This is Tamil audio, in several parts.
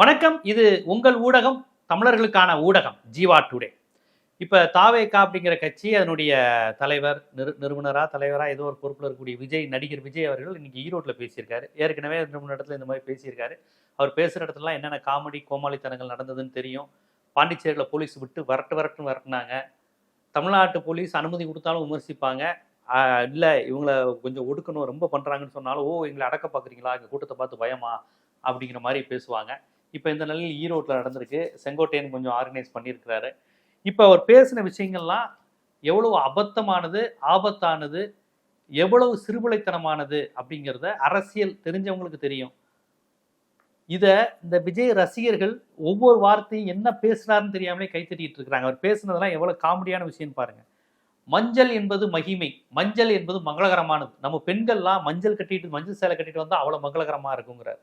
வணக்கம். இது உங்கள் ஊடகம் தமிழர்களுக்கான ஊடகம் ஜீவா டுடே. இப்போ தாவேகா அப்படிங்கிற கட்சி அதனுடைய தலைவர் நிறு நிறுவனரா தலைவரா ஏதோ ஒரு பொறுப்பில் இருக்கக்கூடிய விஜய் நடிகர் விஜய் அவர்கள் இன்னைக்கு ஈரோட்டில் பேசியிருக்காரு. ஏற்கனவே நிறுவன இடத்துல இந்த மாதிரி பேசியிருக்காரு. அவர் பேசுகிற இடத்துலலாம் என்னென்ன காமெடி கோமாளித்தனங்கள் நடந்ததுன்னு தெரியும். பாண்டிச்சேரியில் போலீஸ் விட்டு வரட்டு வரட்டுன்னு வரட்டுனாங்க. தமிழ்நாட்டு போலீஸ் அனுமதி கொடுத்தாலும் விமர்சிப்பாங்க. இல்லை இவங்களை கொஞ்சம் ஒடுக்கணும் ரொம்ப பண்ணுறாங்கன்னு சொன்னாலும் ஓ எங்களை அடக்க பார்க்குறீங்களா எங்கள் கூட்டத்தை பார்த்து பயமா? அப்படிங்கிற மாதிரி பேசுவாங்க. இப்போ இந்த நிலையில் ஈரோட்டில் நடந்திருக்கு. செங்கோட்டையன் கொஞ்சம் ஆர்கனைஸ் பண்ணியிருக்கிறாரு. இப்போ அவர் பேசின விஷயங்கள்லாம் எவ்வளவு அபத்தமானது ஆபத்தானது எவ்வளவு சிறுபிளைத்தனமானது அப்படிங்கிறத அரசியல் தெரிஞ்சவங்களுக்கு தெரியும். இதை இந்த விஜய் ரசிகர்கள் ஒவ்வொரு வார்த்தையும் என்ன பேசுனாருன்னு தெரியாமலே கைத்தட்டிட்டு இருக்கிறாங்க. அவர் பேசுனதெல்லாம் எவ்வளவு காமெடியான விஷயம்னு பாருங்க. மஞ்சள் என்பது மகிமை. மஞ்சள் என்பது மங்களகரமானது. நம்ம பெண்கள்லாம் மஞ்சள் கட்டிட்டு மஞ்சள் சேலை கட்டிட்டு வந்தால் அவ்வளோ மங்களகரமா இருக்குங்கிறார்.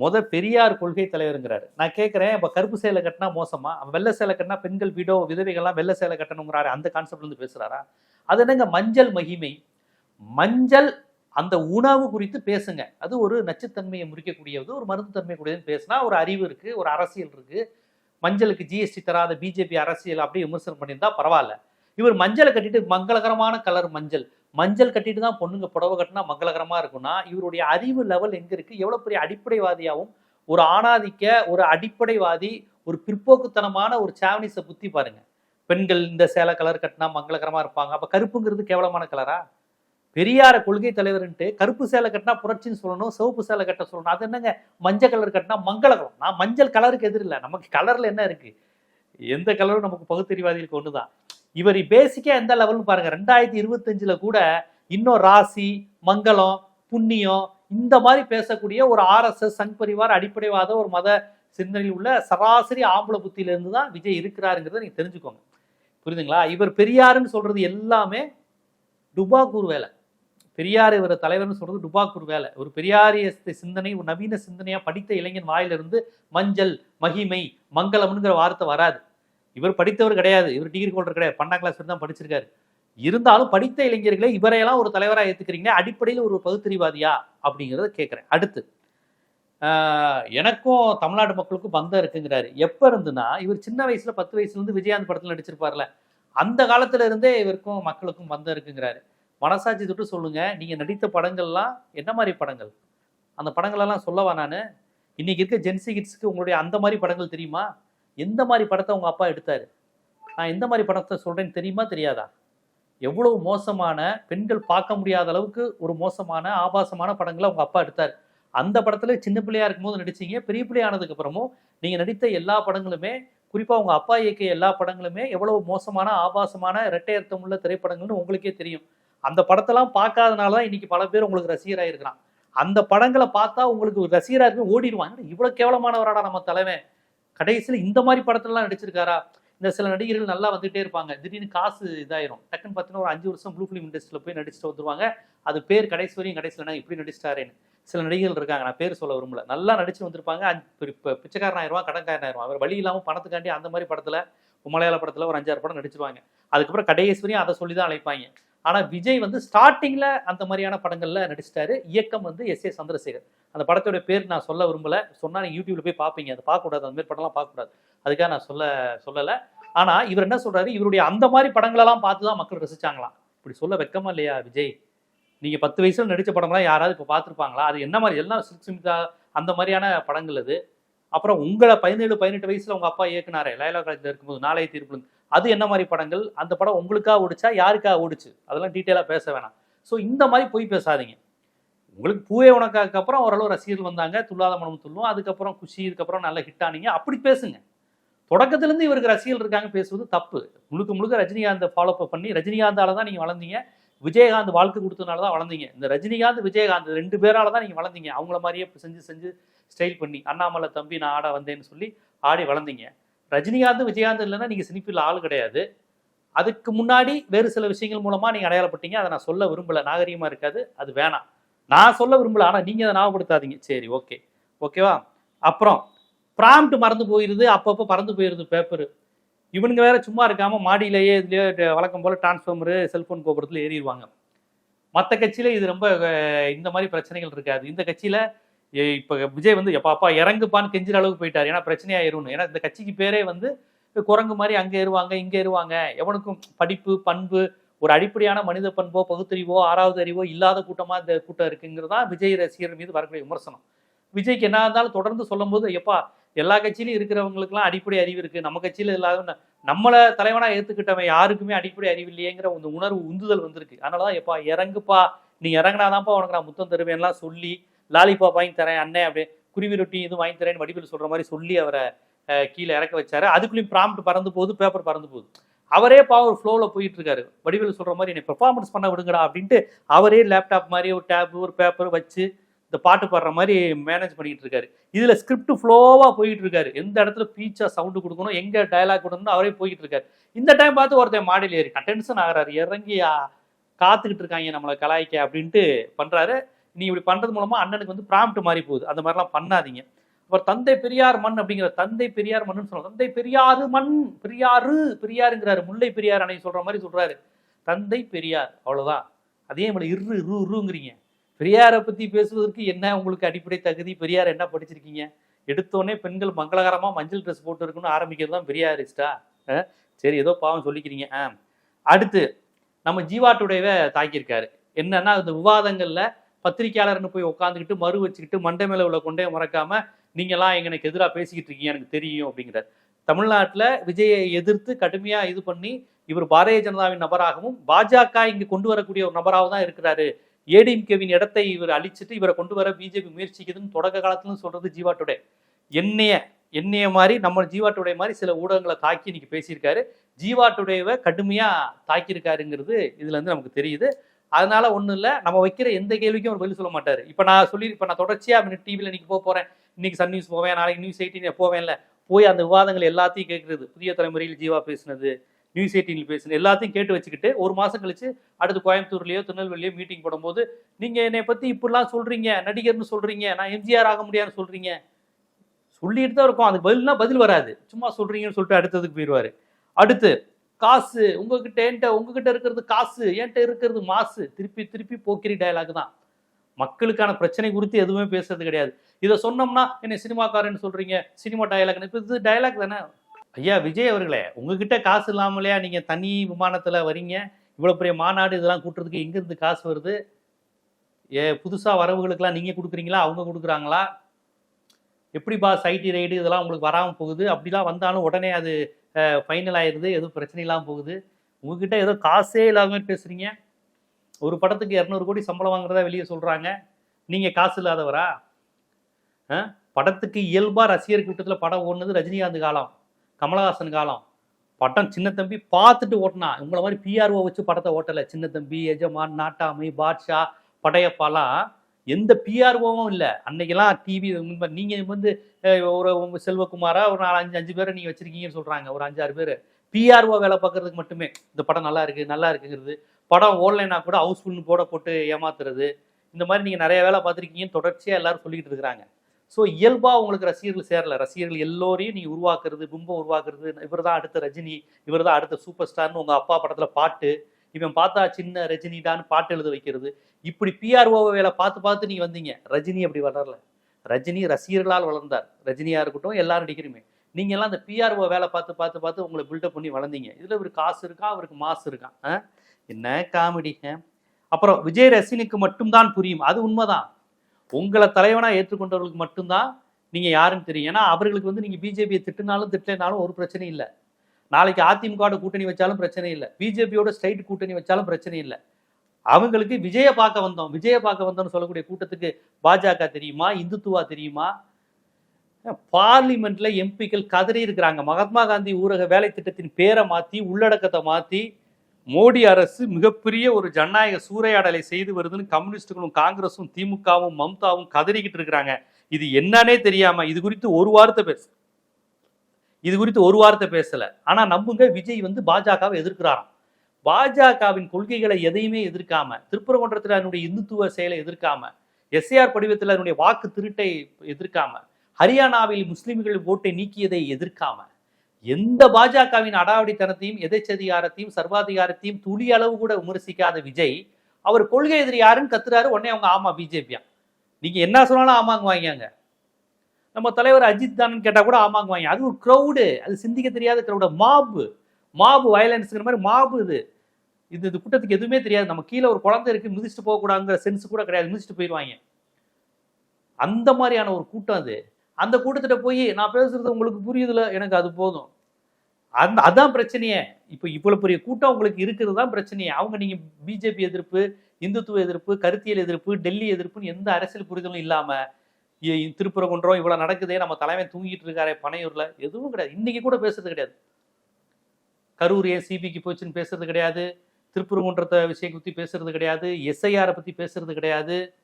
முத பெரியார் கொள்கை தலைவருங்கிறாரு. நான் கேட்குறேன் இப்போ கருப்பு சேலை கட்டினா மோசமா? அப்ப வெள்ளை சேலை கட்டினா பெண்கள் வீடோ விதவைகள்லாம் வெள்ளை சேலை கட்டணுங்கிறாரு. அந்த கான்செப்ட்லேருந்து பேசுகிறாரா அது என்னங்க? மஞ்சள் மகிமை. மஞ்சள் அந்த உணவு குறித்து பேசுங்க. அது ஒரு நச்சுத்தன்மையை முறிக்கக்கூடியது ஒரு மருந்து தன்மை கூடியதுன்னு பேசினா ஒரு அறிவு இருக்கு ஒரு அரசியல் இருக்கு. மஞ்சளுக்கு ஜிஎஸ்டி தராத பிஜேபி அரசியல் அப்படியே விமர்சனம் பண்ணியிருந்தா பரவாயில்ல. இவர் மஞ்சளை கட்டிட்டு மங்களகரமான கலர் மஞ்சள். மஞ்சள் கட்டிட்டு தான் பொண்ணுங்க புடவை கட்டினா மங்களகரமா இருக்கும்னா இவருடைய அறிவு லெவல் எங்கே இருக்கு? எவ்வளவு பெரிய அடிப்படைவாதியாகவும் ஒரு ஆணாதிக்க ஒரு அடிப்படைவாதி ஒரு பிற்போக்குத்தனமான ஒரு சாவனிஸை புத்தி பாருங்க. பெண்கள் இந்த சேலை கலர் கட்டினா மங்களகரமா இருப்பாங்க. அப்ப கருப்புங்கிறது கேவலமான கலரா பெரியார கொள்கை தலைவர்ன்ட்டு கருப்பு சேலை கட்டினா புரட்சின்னு சொல்லணும் சிவப்பு சேலை கட்ட சொல்லணும். அது என்னங்க? மஞ்சள் கலர் கட்டினா மங்களகரம். நான் மஞ்சள் கலருக்கு எதிரில்லை. நமக்கு கலர்ல என்ன இருக்கு? எந்த கலரும் நமக்கு பகுத்தறிவாதிகளுக்கு ஒண்ணுதான். இவர் பேசிக்கா எந்த லெவல்னு பாருங்க. ரெண்டாயிரத்தி இருபத்தஞ்சுல கூட இன்னும் ராசி மங்களம் புண்ணியம் இந்த மாதிரி பேசக்கூடிய ஒரு ஆர்எஸ்எஸ் சங் பரிவார் அடிப்படைவாத ஒரு மத சிந்தனையில் உள்ள சராசரி ஆம்பளை புத்தியிலிருந்து தான் விஜய் இருக்கிறாருங்கிறத நீங்க தெரிஞ்சுக்கோங்க. புரியுதுங்களா? இவர் பெரியாருன்னு சொல்றது எல்லாமே டுபாக்கூர் வேலை. பெரியார் இவர் தலைவர்னு சொல்றது டுபாக்கூர் வேலை. ஒரு பெரியாரிய சிந்தனை ஒரு நவீன சிந்தனையா படித்த இளைஞன் வாயிலிருந்து மஞ்சள் மகிமை மங்களம்ங்கிற வார்த்தை வராது. இவர் படித்தவர் கிடையாது. இவர் டிகிரி ஹோல்டர் கிடையாது. பன்னெண்டாம் கிளாஸ் தான் படிச்சிருக்காரு. இருந்தாலும் படித்த இளைஞர்களை இவரையெல்லாம் ஒரு தலைவராக ஏத்துக்கிறீங்க அடிப்படையில் ஒரு பகுத்தறிவாதியா அப்படிங்கிறத கேட்குறேன். அடுத்து எனக்கும் தமிழ்நாடு மக்களுக்கும் பந்தம் இருக்குங்கிறாரு. எப்ப இருந்துன்னா இவர் சின்ன வயசுல பத்து வயசுலேருந்து விஜயாந்த் படத்தில் நடிச்சிருப்பார்ல. அந்த காலத்துல இருந்தே இவருக்கும் மக்களுக்கும் பந்தம் இருக்குங்கிறாரு. மனசாட்சி தொட்டு சொல்லுங்க. நீங்க நடித்த படங்கள்லாம் என்ன மாதிரி படங்கள்? அந்த படங்களெல்லாம் சொல்லவா நான்? இன்னைக்கு இருக்க ஜென்சி கிட்ஸ்க்கு உங்களுடைய அந்த மாதிரி படங்கள் தெரியுமா? எந்த மாதிரி படத்தை உங்கள் அப்பா எடுத்தார்? நான் எந்த மாதிரி படத்தை சொல்கிறேன்னு தெரியுமா தெரியாதா? எவ்வளவு மோசமான பெண்கள் பார்க்க முடியாத அளவுக்கு ஒரு மோசமான ஆபாசமான படங்களை உங்கள் அப்பா எடுத்தார். அந்த படத்தில் சின்ன பிள்ளையாக இருக்கும்போது நடிச்சீங்க பெரிய பிள்ளையானதுக்கு அப்புறமும் நீங்கள் நடித்த எல்லா படங்களுமே குறிப்பாக உங்கள் அப்பா இயக்கிய எல்லா படங்களுமே எவ்வளவு மோசமான ஆபாசமான இரட்டை அர்த்தம் உள்ள திரைப்படங்கள்னு உங்களுக்கே தெரியும். அந்த படத்தெல்லாம் பார்க்காதனால தான் இன்னைக்கு பல பேர் உங்களுக்கு ரசிகராக இருக்கிறான் அந்த படங்களை பார்த்தா உங்களுக்கு ஒரு ரசிகராக இருக்கு ஓடிடுவாங்க இவ்வளோ கேவலமானவராடா நம்ம தலைவன்? கடைசியில் இந்த மாதிரி படத்துலலாம் நடிச்சிருக்காரா? இந்த சில நடிகர்கள் நல்லா வந்துகிட்டே இருப்பாங்க. திடீர்னு காசு இதாயிரும். டக்குன்னு பார்த்தீங்கன்னா ஒரு அஞ்சு வருஷம் ப்ளூ ஃபிலிம் இண்டஸ்ட்ரியில் போய் நடிச்சுட்டு வந்துருவாங்க. அது பேர் கடைசி வரையும் கடைசியில் இப்படி நடிச்சிட்டாரேன்னு. சில நடிகர்கள் இருக்காங்க நான் பேர் சொல்ல விரும்பல. நல்லா நடிச்சு வந்திருப்பாங்க. இப்போ பிச்சைக்காரன் ஆயிரம் கடன்காரன் ஆயிரம் அவர் வழி இல்லாமல் பணத்துக்காண்டி அந்த மாதிரி படத்தில் மலையாள படத்தில் ஒரு அஞ்சாறு படம் நடிச்சிருவாங்க. அதுக்கப்புறம் கடைசி வரையும் அதை சொல்லி தான் அழைப்பாங்க. ஆனால் விஜய் வந்து ஸ்டார்டிங்கில் அந்த மாதிரியான படங்களில் நடிச்சிட்டாரு. இயக்கம் வந்து எஸ் ஏ சந்திரசேகர். அந்த படத்தோட பேர் நான் சொல்ல விரும்பலை. சொன்னால் நீங்கள் யூடியூப்ல போய் பார்ப்பீங்க அதை பார்க்கக்கூடாது. அந்த மாதிரி படம்லாம் பார்க்கக்கூடாது. அதுக்காக நான் சொல்ல சொல்லலை. ஆனால் இவர் என்ன சொல்கிறாரு இவருடைய அந்த மாதிரி படங்களெல்லாம் பார்த்து தான் மக்கள் ரசிச்சாங்களாம். இப்படி சொல்ல வெக்கமா இல்லையா விஜய்? நீங்கள் பத்து வயசில் நடித்த படம்லாம் யாராவது இப்போ பார்த்துருப்பாங்களா? அது என்ன மாதிரி எல்லாம் சுமிதா அந்த மாதிரியான படங்கள் அது. அப்புறம் உங்களை பதினேழு பதினெட்டு வயசுல உங்கள் அப்பா இயக்குனாரே லைலா காலேஜில் இருக்கும்போது நாளைய தீர்ப்பு அது என்ன மாதிரி படங்கள்? அந்த படம் உங்களுக்காக ஓடிச்சா? யாருக்காக ஓடிச்சு? அதெல்லாம் டீட்டெயிலாக பேச வேணாம். ஸோ இந்த மாதிரி போய் பேசாதீங்க. உங்களுக்கு பூவே உனக்காக அப்புறம் ஓரளவு ரசிகர்கள் வந்தாங்க. துல்லாத மனம் துள்ளும். அதுக்கப்புறம் குஷி இதுக்கப்புறம் நல்ல ஹிட் ஆனீங்க. அப்படி பேசுங்க. தொடக்கத்துலேருந்து இவருக்கு ரசிகர்கள் இருக்காங்க பேசுவது தப்பு. முழுக்க முழுக்க ரஜினிகாந்தை ஃபாலோ அப் பண்ணி ரஜினிகாந்தால தான் நீங்கள் வளர்ந்தீங்க. விஜயகாந்த் வாழ்க்கை கொடுத்ததுனால தான் வளர்ந்தீங்க. இந்த ரஜினிகாந்த் விஜயகாந்த் ரெண்டு பேரால தான் நீங்கள் வளர்ந்தீங்க. அவங்கள மாதிரியே செஞ்சு செஞ்சு ஸ்டைல் பண்ணி அண்ணாமலை தம்பி நான் ஆட வந்தேன்னு சொல்லி ஆடி வளர்ந்தீங்க. ரஜினிகாந்த் விஜயகாந்த் இல்லைன்னா நீங்கள் சினிப்பில் ஆள் கிடையாது. அதுக்கு முன்னாடி வேறு சில விஷயங்கள் மூலமாக நீங்கள் அடையாளப்பட்டீங்க. அதை நான் சொல்ல விரும்பலை. நாகரீகமாக இருக்காது. அது வேணாம். நான் சொல்ல விரும்பல. ஆனால் நீங்கள் அதை ஞாபகப்படுத்தாதீங்க. சரி ஓகே ஓகேவா அப்புறம் ப்ராம்ப்ட் மறந்து போயிருது. அப்பப்போ பறந்து போயிருது பேப்பர் இவனுங்க வேற சும்மா இருக்காமல் மாடியிலேயே இதுலேயே வழக்கம் போல் டிரான்ஸ்ஃபார்மரு செல்ஃபோன் கோபுரத்தில் ஏறிடுவாங்க மற்ற கட்சியில இது ரொம்ப இந்த மாதிரி பிரச்சனைகள் இருக்காது. இந்த கட்சியில் இப்போ விஜய் வந்து எப்பா அப்பா இறங்குப்பான்னு கெஞ்சிற அளவுக்கு போயிட்டார். ஏன்னா பிரச்சனையாயிரும்னு ஏன்னா இந்த கட்சிக்கு பேரே வந்து குரங்கு மாதிரி அங்கே ஏறுவாங்க இங்கே ஏறுவாங்க. எவனுக்கும் படிப்பு பண்பு ஒரு அடிப்படையான மனித பண்போ பகுத்தறிவோ ஆறாவது அறிவோ இல்லாத கூட்டமாக இந்த கூட்டம் இருக்குங்கிறதா விஜய் ரசிகர் மீது வரக்கூடிய விமர்சனம். விஜய்க்கு என்ன இருந்தாலும் தொடர்ந்து சொல்லும்போது எப்பா எல்லா கட்சியிலும் இருக்கிறவங்களுக்குலாம் அடிப்படை அறிவு இருக்குது நம்ம கட்சியில இல்லாத நம்மளை தலைவனாக ஏற்றுக்கிட்டவன் யாருக்குமே அடிப்படை அறிவு இல்லையேங்கிற அந்த உணர்வு உந்துதல் வந்திருக்கு. அதனாலதான் எப்பா இறங்குப்பா. நீ இறங்கினாதான்ப்பா உனக்கு நான் முத்தம் தருவேன்லாம் சொல்லி லாலிபாப் வாங்கி தரேன் அண்ணன் அப்படியே குருவி ரொட்டி இதுவும் வாங்கி தரேன் வடிவில் சொல்ற மாதிரி சொல்லி அவரை கீழே இறக்க வச்சாரு. அதுக்குள்ளேயும் ப்ராம்ப்ட் பறந்து போகுது பேப்பர் பறந்து போகுது. அவரே பாவர் ஃப்ளோவில் போயிட்டு இருக்காரு. வடிவில் சொல்ற மாதிரி என்னை பெர்ஃபார்மன்ஸ் பண்ண விடுங்கடா அப்படின்ட்டு அவரே லேப்டாப் மாதிரி ஒரு டேப் ஒரு பேப்பர் வச்சு இந்த பாட்டு பாடுற மாதிரி மேனேஜ் பண்ணிட்டு இருக்காரு. இதுல ஸ்கிரிப்ட் ஃப்ளோவா போயிட்டு இருக்காரு. எந்த இடத்துல பீச்சா சவுண்டு கொடுக்கணும் எங்க டயலாக் கொடுக்கணும் அவரே போயிட்டு இருக்காரு. இந்த டைம் பார்த்து ஒருத்தன் மாடியில் ஏறி டென்ஷன் ஆகிறாரு இறங்கி காத்துக்கிட்டு இருக்காங்க நம்மளை கலாய்க்க அப்படின்ட்டு பண்றாரு. நீ இப்படி பண்றது மூலமா அண்ணனுக்கு வந்து ப்ராம்ப்ட் மாறி போகுது. அந்த மாதிரிலாம் பண்ணாதீங்க. அப்புறம் தந்தை பெரியார் மண் அப்படிங்கிற தந்தை பெரியார் மண்ணுன்னு சொல்றோம் தந்தை பெரியாறு மண் பெரியாறு பெரியாருங்கிறாரு. முல்லை பெரியார் அணை சொல்ற மாதிரி சொல்றாரு. தந்தை பெரியார் அவ்வளவுதான். அதே மாதிரி இரு இரு இருங்கிறீங்க பெரியாரை பத்தி பேசுவதற்கு என்ன உங்களுக்கு அடிப்படை தகுதி? பெரியார் என்ன படிச்சிருக்கீங்க? எடுத்தோடனே பெண்கள் மங்களகரமா மஞ்சள் ட்ரெஸ் போட்டு இருக்கணும்னு ஆரம்பிக்கிறது தான் பெரியாரிஸ்டா? அஹ், சரி ஏதோ பாவம் சொல்லிக்கிறீங்க. ஆ. அடுத்து நம்ம ஜீவாட்டுடையவை தாக்கியிருக்காரு. என்னன்னா இந்த விவாதங்கள்ல பத்திரிக்கையாளர்னு போய் உட்காந்துக்கிட்டு மறு வச்சுக்கிட்டு மண்டை மேல உள்ள கொண்டே மறக்காம நீங்கெல்லாம் எனக்கு எதிராக பேசிக்கிட்டு இருக்கீங்க எனக்கு தெரியும் அப்படிங்கிறார். தமிழ்நாட்டில் விஜயை எதிர்த்து கடுமையாக இது பண்ணி இவர் பாரதிய ஜனதாவின் நபராகவும் பாஜக இங்கு கொண்டு வரக்கூடிய ஒரு நபராகவும் தான் இருக்கிறாரு. ஏடிஎம்கேவின் இடத்தை இவர் அழிச்சிட்டு இவரை கொண்டு வர பிஜேபி முயற்சிக்குதுன்னு தொடக்க காலத்துலன்னு சொல்றது ஜீவா டுடே. என்னைய என்னைய மாதிரி நம்ம ஜீவா டுடே மாதிரி சில ஊடகங்களை தாக்கி இன்னைக்கு பேசியிருக்காரு. ஜீவா டுடேவை கடுமையாக தாக்கியிருக்காருங்கிறது இதுல இருந்து நமக்கு தெரியுது. அதனால ஒன்றும் இல்லை. நம்ம வைக்கிற எந்த கேள்விக்கும் அவர் பதில் சொல்ல மாட்டார். இப்போ நான் சொல்லி இப்போ நான் தொடர்ச்சியா டிவியில் இன்னைக்கு போக போகிறேன் இன்னைக்கு சன் நியூஸ் போவேன். நாளைக்கு நியூஸ் எயிட்டின் போவேன்ல. போய் அந்த விவாதங்கள் எல்லாத்தையும் கேட்குறது புதிய தலைமுறையில் ஜீவா பேசுனது நியூஸ் எயிட்டீனில் பேசுனது எல்லாத்தையும் கேட்டு வச்சுக்கிட்டு ஒரு மாதம் கழிச்சு அடுத்து கோயம்புத்தூர்லேயோ திருநெல்வேலியோ மீட்டிங் போடும்போது நீங்கள் என்னை பற்றி இப்படிலாம் சொல்கிறீங்க நடிகர்னு சொல்கிறீங்க நான் எம்ஜிஆர் ஆக முடியாதுன்னு சொல்கிறீங்க சொல்லிட்டு தான் இருக்கும். அதுக்கு பதில்னா பதில் வராது. சும்மா சொல்றீங்கன்னு சொல்லிட்டு அடுத்ததுக்கு போயிடுவாரு அடுத்து காசு உங்ககிட்ட என்கிட்ட உங்ககிட்ட இருக்கிறது காசு என்கிட்ட இருக்கிறது மாசு. திருப்பி திருப்பி போக்கிரி டயலாக் தான். மக்களுக்கான பிரச்சனை குறித்து எதுவுமே பேசுறது கிடையாது. இதை சொன்னோம்னா என்ன சினிமாக்காரன்னு சொல்றீங்க சினிமா டயலாக் இப்போ இது டயலாக் தானே? ஐயா விஜய் அவர்களே உங்ககிட்ட காசு இல்லாமலையா நீங்க தனி விமானத்துல வரீங்க இவ்வளோ பெரிய மாநாடு இதெல்லாம் கூட்டுறதுக்கு எங்கேருந்து காசு வருது? ஏ புதுசாக வரவுகளுக்கெல்லாம் நீங்கள் கொடுக்குறீங்களா? அவங்க கொடுக்குறாங்களா? எப்படி பாஸ் ஐடி ரைடு இதெல்லாம் உங்களுக்கு வராமல் போகுது? அப்படிலாம் வந்தாலும் உடனே அது ஃபைனல் ஆயிடுது எதுவும் பிரச்சனை இல்லாமல் போகுது. உங்ககிட்ட ஏதோ காசே இல்லாத மாதிரி பேசுறீங்க. ஒரு படத்துக்கு இரநூறு கோடி சம்பளம் வாங்குறதா வெளியே சொல்றாங்க. நீங்க காசு இல்லாதவரா? படத்துக்கு இயல்பா ரசிகர் கூட்டத்தில் படம் ஓடுனது ரஜினிகாந்த் காலம் கமலஹாசன் காலம். படம் சின்ன தம்பி பார்த்துட்டு ஓட்டினா உங்களை மாதிரி பிஆர்ஓ வச்சு படத்தை ஓட்டலை. சின்ன தம்பி எஜமான் நாட்டாமை பாட்ஷா படையப்பாலாம் எந்த பிஆர்ஓவும் இல்லை. அன்னைக்கெல்லாம் டிவி நீங்கள் வந்து ஒரு உங்கள் செல்வகுமாரா ஒரு நாலு அஞ்சு அஞ்சு பேரை நீங்கள் வச்சுருக்கீங்கன்னு சொல்கிறாங்க ஒரு அஞ்சாறு பேர். பிஆர்ஓ வேலை பார்க்கறதுக்கு மட்டுமே. இந்த படம் நல்லா இருக்குது நல்லா இருக்குங்கிறது. படம் ஓடலைன்னா கூட ஹவுஸ்ஃபுல்னு போட போட்டு ஏமாத்துறது. இந்த மாதிரி நீங்கள் நிறைய வேலை பார்த்துருக்கீங்கன்னு தொடர்ச்சியாக எல்லாரும் சொல்லிக்கிட்டு இருக்கிறாங்க. ஸோ இயல்பாக உங்களுக்கு ரசிகர்கள் சேரல. ரசிகர்கள் எல்லோரையும் நீ உருவாக்குறது பிம்பம் உருவாக்குறது இவர் தான் அடுத்த ரஜினி இவர் தான் அடுத்த சூப்பர் ஸ்டார்னு உங்கள் அப்பா படத்தில் பாட்டு இவன் பார்த்தா சின்ன ரஜினி தான் பாட்டு எழுத வைக்கிறது. இப்படி பிஆர்ஓ வேலை பார்த்து பார்த்து நீங்கள் வந்தீங்க. ரஜினி அப்படி வளரல. ரஜினி ரசிகர்களால் வளர்ந்தார். ரஜினியாக இருக்கட்டும் எல்லாரும் நடிக்கிறோமே நீங்கள்லாம் அந்த பிஆர்ஓ வேலை பார்த்து பார்த்து பார்த்து உங்களை பில்டப் பண்ணி வளர்ந்தீங்க. இதில் ஒரு காசு இருக்கா? அவருக்கு மாசு இருக்கான் ஆ? என்ன காமெடி அப்புறம் விஜய் ரசினுக்கு மட்டும்தான் புரியும். அது உண்மைதான். உங்களை தலைவனாக ஏற்றுக்கொண்டவர்களுக்கு மட்டும்தான் நீங்கள் யாருன்னு தெரியும். ஏன்னா அவர்களுக்கு வந்து நீங்கள் பிஜேபியை திட்டினாலும் திட்டலைனாலும் ஒரு பிரச்சனையும் இல்லை. நாளைக்கு அதிமுக கூட்டணி வச்சாலும் பிரச்சனை இல்லை. பிஜேபியோட ஸ்ட்ரைட் கூட்டணி வச்சாலும் பிரச்சனை இல்லை. அவங்களுக்கு விஜய பார்க்க வந்தோம். விஜய பார்க்க வந்தோம்னு சொல்லக்கூடிய கூட்டத்துக்கு பாஜக தெரியுமா? இந்துத்துவா தெரியுமா? பார்லிமெண்ட்ல எம்பிக்கள் கதறி இருக்கிறாங்க. மகாத்மா காந்தி ஊரக வேலை திட்டத்தின் பேரை மாத்தி உள்ளடக்கத்தை மாத்தி மோடி அரசு மிகப்பெரிய ஒரு ஜனநாயக சூறையாடலை செய்து வருதுன்னு கம்யூனிஸ்டுகளும் காங்கிரஸும் திமுகவும் மம்தாவும் கதறிக்கிட்டு இருக்கிறாங்க. இது என்னன்னே தெரியாம இது குறித்து ஒரு வார்த்தை பேச. இது குறித்து ஒரு வார்த்தை பேசல. ஆனா நம்புங்க விஜய் வந்து பாஜகவை எதிர்க்கிறாராம். பாஜகவின் கொள்கைகளை எதையுமே எதிர்க்காம திருப்பரங்குன்றத்தில் அதனுடைய இந்துத்துவ செயலை எதிர்க்காம எஸ்ஏஆர் படிவத்தில் அதனுடைய வாக்கு திருட்டை எதிர்க்காம ஹரியானாவில் முஸ்லிம்கள் ஓட்டை நீக்கியதை எதிர்க்காம எந்த பாஜகவின் அடாவடித்தனத்தையும் எதைச்சதிகாரத்தையும் சர்வாதிகாரத்தையும் துளி அளவு கூட விமர்சிக்காத விஜய் அவர் கொள்கை எதிரி யாருன்னு கத்துறாரு. உடனே அவங்க ஆமா பிஜேபியா நீங்க என்ன சொன்னாலும் ஆமாங்க வாங்கியாங்க நம்ம தலைவர் அஜித் தான் கேட்டால் கூட ஆமாங்குவாங்க. அது ஒரு க்ரௌடு அது சிந்திக்க தெரியாத க்ரௌடு மாபு மாபு வயலன்ஸுங்கிற மாதிரி மாபு இது. இது இது கூட்டத்துக்கு எதுவுமே தெரியாது. நம்ம கீழே ஒரு குழந்தை இருக்கு மிதிச்சுட்டு போகக்கூடாதுங்கிற சென்ஸ் கூட கிடையாது. மிதிச்சுட்டு போயிடுவாங்க அந்த மாதிரியான ஒரு கூட்டம் அது. அந்த கூட்டத்திட்ட போய் நான் பேசுறது உங்களுக்கு புரியுதுல எனக்கு அது போதும். அந்த அதான் பிரச்சனையே. இப்போ இவ்வளோ பெரிய கூட்டம் உங்களுக்கு இருக்கிறது தான் பிரச்சனையே. அவங்க நீங்கள் பிஜேபி எதிர்ப்பு இந்துத்துவ எதிர்ப்பு கருத்தியல் எதிர்ப்பு டெல்லி எதிர்ப்புன்னு எந்த அரசியல் புரிதலும் இல்லாமல் திருப்புறகுன்றம் இவ்வளோ நடக்குதே நம்ம தலைமை தூங்கிட்டு இருக்காரே பனையூரில். எதுவும் கிடையாது. இன்னைக்கு கூட பேசுறது கிடையாது. கரூர் ஏன் சிபிக்கு போச்சுன்னு பேசுறது கிடையாது. திருப்புறகுன்றத்தை விஷயம் பத்தி பேசுறது கிடையாது. எஸ்ஐஆரை பத்தி பேசுறது கிடையாது.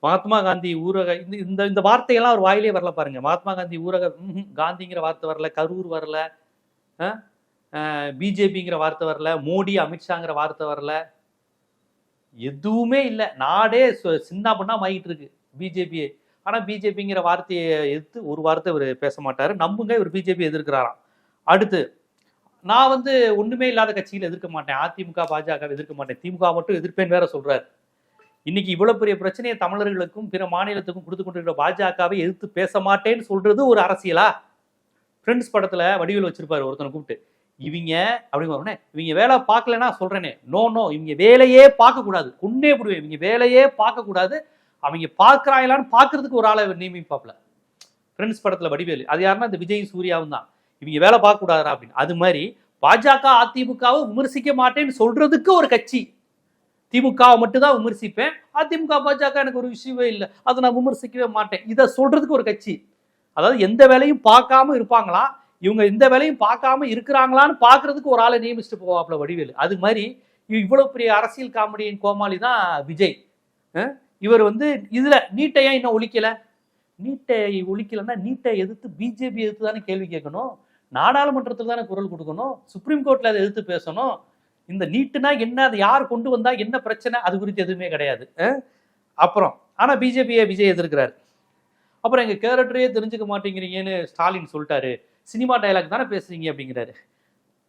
மகாத்மா காந்தி ஊரக இந்த இந்த இந்த வார்த்தையெல்லாம் அவர் வாயிலே வரல பாருங்க. மகாத்மா காந்தி ஊரக காந்திங்கிற வார்த்தை வரல கரூர் வரல பிஜேபிங்கிற வார்த்தை வரல மோடி அமித்ஷாங்கிற வார்த்தை வரல. எதுவுமே இல்லை. நாடே சு- சின்ன பண்ணா ஆகிட்டு இருக்கு. பிஜேபியை. ஆனால் பிஜேபிங்கிற வார்த்தையை எதிர்த்து ஒரு வார்த்தை இவர் பேச மாட்டார். நம்புங்க இவர் பிஜேபி எதிர்க்கிறாராம். அடுத்து நான் வந்து ஒன்றுமே இல்லாத கட்சியில் எதிர்க்க மாட்டேன். அதிமுக பாஜக எதிர்க்க மாட்டேன். திமுக மட்டும் எதிர்ப்பேன் வேற சொல்கிறார் இன்னைக்கு இவ்வளோ பெரிய பிரச்சனையை தமிழர்களுக்கும் பிற மாநிலத்துக்கும் கொடுத்து கொண்டிருக்கிற பாஜகவை எதிர்த்து பேச மாட்டேன்னு சொல்கிறது ஒரு அரசியலா? ஃப்ரெண்ட்ஸ் படத்தில் வடிவில் வச்சிருப்பாரு ஒருத்தனை கூப்பிட்டு. இவங்க அப்படின்னு இவங்க வேலை பார்க்கலன்னா சொல்கிறேனே நோ நோ இவங்க வேலையே பார்க்கக்கூடாது. கொன்னே போடுவேன். இவங்க வேலையே பார்க்கக்கூடாது. அவங்க பார்க்கறாங்களான்னு பார்க்கறதுக்கு ஒரு ஆளை நியமிப்பாப்ல. ஃப்ரெண்ட்ஸ் படத்தில் வடிவேலு. அது யாருன்னா இந்த விஜய் சூர்யாவும் தான். இவங்க வேலை பார்க்கக்கூடாதா அப்படின்னு. அது மாதிரி பாஜக அதிமுகவை விமர்சிக்க மாட்டேன்னு சொல்றதுக்கு ஒரு கட்சி. திமுகவை மட்டும்தான் விமர்சிப்பேன். அதிமுக பாஜக எனக்கு ஒரு விஷயமே இல்லை. அதை நான் விமர்சிக்கவே மாட்டேன். இதை சொல்றதுக்கு ஒரு கட்சி. அதாவது எந்த வேலையும் பார்க்காம இருப்பாங்களாம் இவங்க எந்த வேலையும் பார்க்காம இருக்கிறாங்களான்னு பார்க்கறதுக்கு ஒரு ஆளை நியமிச்சுட்டு போவாப்ல வடிவேலு. அது மாதிரி இவ்வளோ இவ்வளவு பெரிய அரசியல் காமெடியின் கோமாளி தான் விஜய். இவர் வந்து இதுல நீட்டை ஏன் இன்னும் ஒழிக்கல? நீட்டை ஒழிக்கலன்னா நீட்டை எதிர்த்து பிஜேபி எதிர்த்து தானே கேள்வி கேட்கணும். நாடாளுமன்றத்தில் தானே குரல் கொடுக்கணும். சுப்ரீம் கோர்ட்ல அதை எதிர்த்து பேசணும். இந்த நீட்டுனா என்ன? அதை யார் கொண்டு வந்தா என்ன பிரச்சனை? அது குறித்து எதுவுமே கிடையாது. அப்புறம். ஆனா பிஜேபியை விஜய் எதிர்க்கிறார். அப்புறம் எங்க கேரக்டரே தெரிஞ்சுக்க மாட்டேங்கிறீங்கன்னு ஸ்டாலின் சொல்லிட்டாரு. சினிமா டைலாக் தானே பேசுறீங்க அப்படிங்கிறாரு.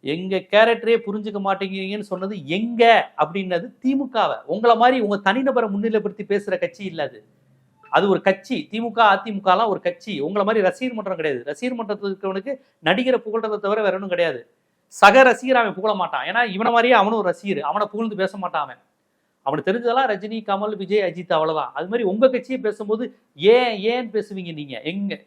எங்க கேரக்டரே புரிஞ்சுக்க மாட்டேங்கிறீங்கன்னு சொன்னது எங்க அப்படின்னது திமுகவை. உங்களை மாதிரி உங்க தனிநபரை முன்னிலைப்படுத்தி பேசுற கட்சி இல்லை அது. அது ஒரு கட்சி. திமுக அதிமுகலாம் ஒரு கட்சி. உங்களை மாதிரி ரசிகர் மன்றம் கிடையாது. ரசிகர் மன்றத்தில் இருக்கிறவனுக்கு நடிகரை புகழ்றதை தவிர வேற ஒன்றும் கிடையாது. சக ரசிகர் அவன் புகழ மாட்டான். ஏன்னா இவனை மாதிரியே அவனும் ரசிகர். அவனை புகழ்ந்து பேச மாட்டான் அவன். அவனுக்கு தெரிஞ்சதெல்லாம் ரஜினி கமல் விஜய் அஜித் அவ்வளவுதான். அது மாதிரி உங்க கட்சியை பேசும்போது ஏன் ஏன் பேசுவீங்க நீங்க? எங்க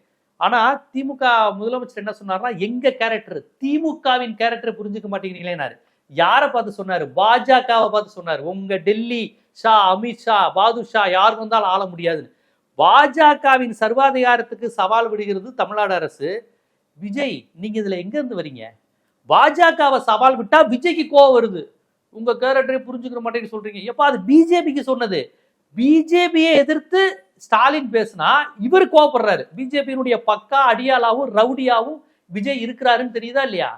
ஆனா திமுக முதலமைச்சர் என்ன சொன்னார்னா எங்க கேரக்டர் திமுகவின் கேரக்டரை புரிஞ்சுக்க மாட்டேங்கிறீங்களேனாரு யாரை பார்த்து சொன்னாரு? பாஜகவை பார்த்து சொன்னாரு. உங்க டெல்லி ஷா அமித்ஷா பாதுஷா யார் வந்தாலும் ஆள முடியாதுன்னு. பாஜகவின் சர்வாதிகாரத்துக்கு சவால் விடுகிறது தமிழ்நாடு அரசு. விஜய் நீங்க இதுல எங்க இருந்து வரீங்க? பாஜகவை சவால் விட்டா விஜய்க்கு கோவம் வருது. உங்க கேரக்டரை புரிஞ்சுக்கிற மாட்டேன்னு சொல்றீங்க. எப்ப அது பிஜேபிக்கு சொன்னது. பிஜேபியை எதிர்த்து ஸ்டாலின் பேசினா இவர் கோபப்படுறாரு பிஜேபியினுடைய பக்கா அடியாலாவும் ரவுடியாவும் விஜய் இருக்கிறாருன்னு தெரியுதா இல்லையா?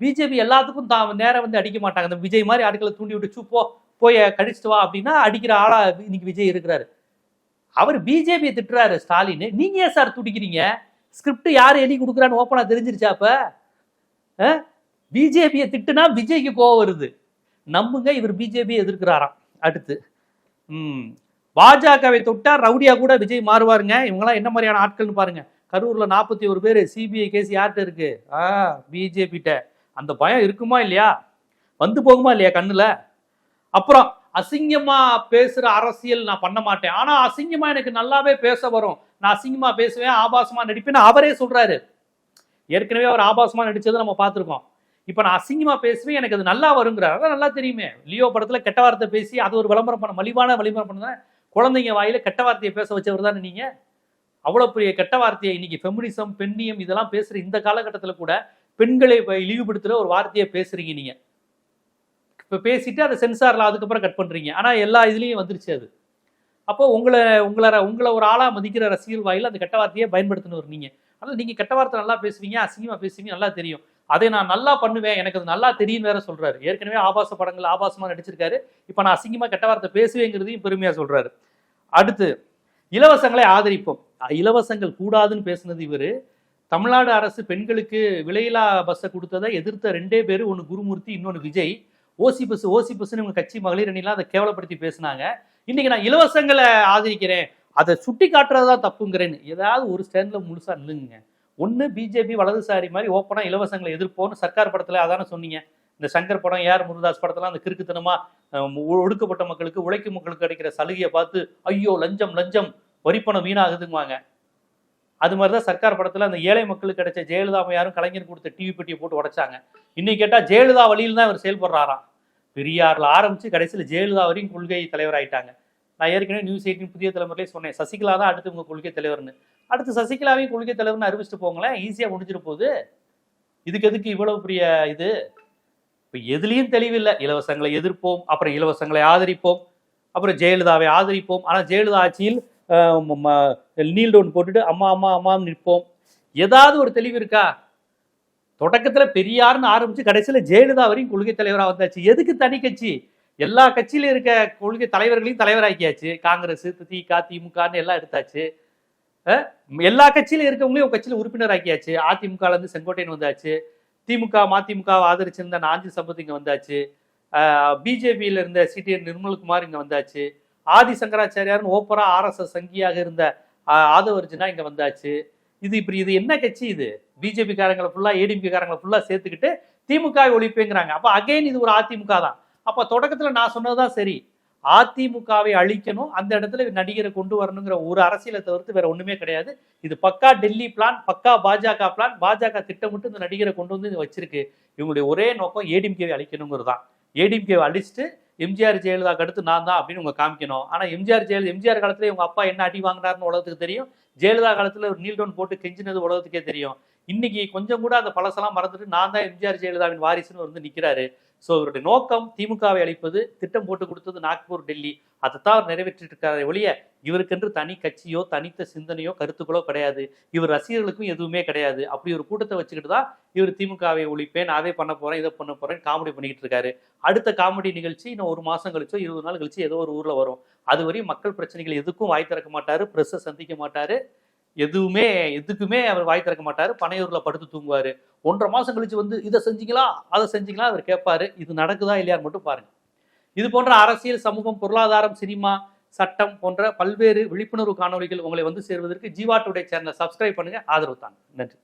பிஜேபி எல்லாத்துக்கும் தான் நேரம் வந்து அடிக்க மாட்டாங்க. இந்த விஜய் மாதிரி ஆட்களை தூண்டி விட்டு சூ போ போய் கடிச்சிட்டு வா அப்படின்னா அடிக்கிற ஆளா இன்னைக்கு விஜய் இருக்கிறாரு. அவர் பிஜேபியை திட்டுறாரு ஸ்டாலின். நீங்க ஏன் சார் துடிக்கிறீங்க ஸ்கிரிப்ட் யார் எழுதி கொடுக்குறான்னு ஓப்பனா தெரிஞ்சிருச்சா அப்ப? பிஜேபியை திட்டுனா விஜய்க்கு கோவம் வருது. நம்புங்க இவர் பிஜேபியை எதிர்க்கிறாராம். அடுத்து. பாஜகவை தொட்டா ரவுடியா கூட விஜய் மாறுவாருங்க. இவங்கெல்லாம் என்ன மாதிரியான ஆட்கள்னு பாருங்க. கரூர்ல நாற்பத்தி ஒரு பேர் சிபிஐ கேஸ் யார்கிட்ட இருக்கு? ஆ பிஜேபிட்ட அந்த பயம் இருக்குமா இல்லையா? வந்து போகுமா இல்லையா கண்ணுல? அப்புறம் அசிங்கமா பேசுற அரசியல் நான் பண்ண மாட்டேன். ஆனா அசிங்கமா எனக்கு நல்லாவே பேச வரும். நான் அசிங்கமா பேசுவேன் ஆபாசமா நடிப்பேன்னு அவரே சொல்றாரு. ஏற்கனவே அவர் ஆபாசமா நடிச்சதை நம்ம பார்த்துருக்கோம். இப்போ நான் அசிங்கமாக பேசுவேன் எனக்கு அது நல்லா வருங்கிறார். அதான் நல்லா தெரியுமே. லியோ படத்தில் கெட்ட வார்த்தை பேசி அது ஒரு விளம்பரம் பண்ண மலிவான விளம்பரம் பண்ண குழந்தைங்க வாயில கெட்ட வார்த்தையை பேச வச்சவர் தானே நீங்கள் அவ்வளோ பெரிய கெட்ட வார்த்தையை இன்னைக்கு ஃபெமினிசம் பெண்ணியம் இதெல்லாம் பேசுகிற இந்த காலகட்டத்தில் கூட பெண்களை இழிவுபடுத்துகிற ஒரு வார்த்தையை பேசுகிறீங்க நீங்கள் இப்போ பேசிட்டு அதை சென்சாரில் அதுக்கப்புறம் கட் பண்ணுறீங்க ஆனால் எல்லா இதுலேயும் வந்துருச்சு அது. அப்போ உங்களை உங்களை உங்களை ஒரு ஆளாக மதிக்கிற ரசிகர் வாயில் அந்த கெட்ட வார்த்தையை பயன்படுத்தினவர் நீங்கள் அதனால் நீங்கள் கெட்ட வார்த்தை நல்லா பேசுவீங்க அசிங்கமாக பேசுவீங்க நல்லா தெரியும். அதை நான் நல்லா பண்ணுவேன் எனக்கு அது நல்லா தெரியும் வேற சொல்றாரு. ஏற்கனவே ஆபாச படங்கள் ஆபாசமா நடிச்சிருக்காரு. இப்ப நான் அசிங்கமா கெட்ட வார்த்தை பேசுவேங்கிறதையும் பெருமையா சொல்றாரு. அடுத்து இலவசங்களை ஆதரிப்போம். இலவசங்கள் கூடாதுன்னு பேசுனது இவரு. தமிழ்நாடு அரசு பெண்களுக்கு விலையில்லா பஸ்ஸை கொடுத்ததை எதிர்த்த ரெண்டே பேர் ஒன்று குருமூர்த்தி இன்னொன்று விஜய். ஓசி பஸ் ஓசி பஸ்ன்னு இவங்க கட்சி மகளிர் அணிலாம் அதை கேவலப்படுத்தி பேசினாங்க. இன்னைக்கு நான் இலவசங்களை ஆதரிக்கிறேன். அதை சுட்டி காட்டுறது தான் தப்புங்கிறேன்னு. ஏதாவது ஒரு ஸ்டாண்டில் முழுசாக நில்லுங்க. ஒன்று பிஜேபி வலதுசாரி மாதிரி ஓப்பனாக இலவசங்களை எதிர்ப்போன்னு சர்க்கார் படத்தில் அதானே சொன்னீங்க. இந்த சங்கர் படம் ஏஆர் முருதாஸ் படத்தெல்லாம் அந்த கிறுக்குத்தனமாக ஒடுக்கப்பட்ட மக்களுக்கு உழைக்கும் மக்களுக்கு கிடைக்கிற சலுகையை பார்த்து ஐயோ லஞ்சம் லஞ்சம் வரிப்பணம் வீணாகுதுங்குவாங்க. அது மாதிரி தான் சர்க்கார் படத்தில் அந்த ஏழை மக்களுக்கு கிடைச்ச ஜெயலலிதா அம்மையாரும் கலைஞர் கொடுத்த டிவி பெட்டியை போட்டு உடைச்சாங்க. இன்னைக்கு கேட்டால் ஜெயலலிதா வழியில் தான் இவர் செயல்படுறாராம். பெரியாரில் ஆரம்பித்து கடைசியில் ஜெயலலிதா வரையும் கொள்கை தலைவர் ஆயிட்டாங்க நான் ஏற்கனவே நியூஸ் எயிட்டின் புதிய தலைமுறையிலே சொன்னேன். சசிகலா தான் அடுத்து உங்கள் கொள்கை தலைவர்னு. அடுத்து சசிகலாவையும் கொள்கை தலைவர்னு அறிவிச்சிட்டு போங்களேன். ஈஸியாக முடிஞ்சிட்டு போகுது. இதுக்கு எதுக்கு இவ்வளவு பெரிய இது? இப்போ எதுலேயும் தெளிவில்லை. இலவசங்களை எதிர்ப்போம் அப்புறம் இலவசங்களை ஆதரிப்போம் அப்புறம் ஜெயலலிதாவை ஆதரிப்போம். ஆனால் ஜெயலலிதா ஆட்சியில் நீல் டவுன் போட்டுட்டு அம்மா அம்மா அம்மான்னு நிற்போம். ஏதாவது ஒரு தெளிவு இருக்கா? தொடக்கத்தில் பெரியார்னு ஆரம்பித்து கடைசியில் ஜெயலலிதா வரையும் கொள்கை தலைவராக வந்தாச்சு. எதுக்கு தனி கட்சி? எல்லா கட்சியில இருக்க கொள்கை தலைவர்களையும் தலைவராக்கியாச்சு. காங்கிரஸ் திக திமுகன்னு எல்லாம் எடுத்தாச்சு. எல்லா கட்சியில இருக்கவங்களையும் ஒரு கட்சியில உறுப்பினர் ஆக்கியாச்சு அதிமுகல இருந்து செங்கோட்டையன் வந்தாச்சு. திமுக மதிமுக ஆதரிச்சிருந்த நாஞ்சி சம்பத் இங்க வந்தாச்சு. பிஜேபியில இருந்த சிடிஎன் நிர்மல்குமார் இங்க வந்தாச்சு. ஆதி சங்கராச்சாரியார்னு ஓப்பரா ஆர்எஸ்எஸ் சங்கியாக இருந்த ஆஹ், ஆதவர்ஜுனா இங்க வந்தாச்சு. இது இப்படி இது என்ன கட்சி இது? பிஜேபி காரங்களை ஃபுல்லா ஏடிஎம்கே காரங்களை ஃபுல்லா சேர்த்துக்கிட்டு திமுக ஒழிப்புங்கிறாங்க. அப்ப அகைன் இது ஒரு அதிமுக தான். அப்போ தொடக்கத்தில் நான் சொன்னதுதான் சரி. அதிமுகவை அழிக்கணும் அந்த இடத்துல நடிகரை கொண்டு வரணுங்கிற ஒரு அரசியலை தவிர்த்து வேற ஒண்ணுமே கிடையாது. இது பக்கா டெல்லி பிளான் பக்கா பாஜக பிளான் பாஜக திட்டமிட்டு இந்த நடிகரை கொண்டு வந்து வச்சிருக்கு. இவங்களுடைய ஒரே நோக்கம் ஏடிஎம்கேவை அழிக்கணுங்கிறது தான் ஏடிஎம்கேவை அழிச்சிட்டு எம்ஜிஆர் ஜெயலலிதாக்கு அடுத்து நான் தான் அப்படின்னு உங்க காமிக்கணும். ஆனா எம்ஜிஆர் ஜெயலலிதா எம்ஜிஆர் காலத்துல இவங்க அப்பா என்ன அடி வாங்கினாருன்னு உலகத்துக்கு தெரியும். ஜெயலலிதா காலத்துல ஒரு நீல் டவுன் போட்டு கெஞ்சினது உலகத்துக்கே தெரியும். இன்னைக்கு கொஞ்சம் கூட அந்த பழசெல்லாம் மறந்துட்டு நான் தான் எம்ஜிஆர் ஜெயலலிதாவின் வாரிசுன்னு வந்து நிக்கிறாரு. ஸோ இவருடைய நோக்கம் திமுகவை அழிப்பது திட்டம் போட்டு கொடுத்தது நாக்பூர் டெல்லி. அதைத்தான் அவர் நிறைவேற்றிட்டு இருக்காரு ஒழிய இவருக்கென்று தனி கட்சியோ தனித்த சிந்தனையோ கருத்துக்களோ கிடையாது. இவர் ரசிகர்களுக்கும் எதுவுமே கிடையாது. அப்படி ஒரு கூட்டத்தை வச்சுக்கிட்டு தான் இவர் திமுகவை ஒழிப்பேன் அதை பண்ண போறேன் இதை பண்ண போறேன் காமெடி பண்ணிக்கிட்டு இருக்காரு. அடுத்த காமெடி நிகழ்ச்சி இன்னும் ஒரு மாசம் கழிச்சோ இருபது நாள் கழிச்சு ஏதோ ஒரு ஊர்ல வரும். அது வரையும் மக்கள் பிரச்சனைகள் எதுக்கும் வாய் திறக்க மாட்டாரு பிரஸ்ஸை சந்திக்க மாட்டாரு. எதுவுமே எதுக்குமே அவர் வாய் திறக்க மாட்டாரு. பனையூர்ல படுத்து தூங்குவாரு. ஒன்றரை மாசம் கழிச்சு வந்து இதை செஞ்சீங்களா? அதை செஞ்சீங்களா? அவர் கேட்பாரு. இது நடக்குதா இல்லையான்னு மட்டும் பாருங்க. இது போன்ற அரசியல் சமூகம் பொருளாதாரம் சினிமா சட்டம் போன்ற பல்வேறு விழிப்புணர்வு காணொளிகள் உங்களை வந்து சேர்வதற்கு ஜீவா டுடே சேனலை சப்ஸ்கிரைப் பண்ணுங்க. ஆதரவு தாங்க. நன்றி.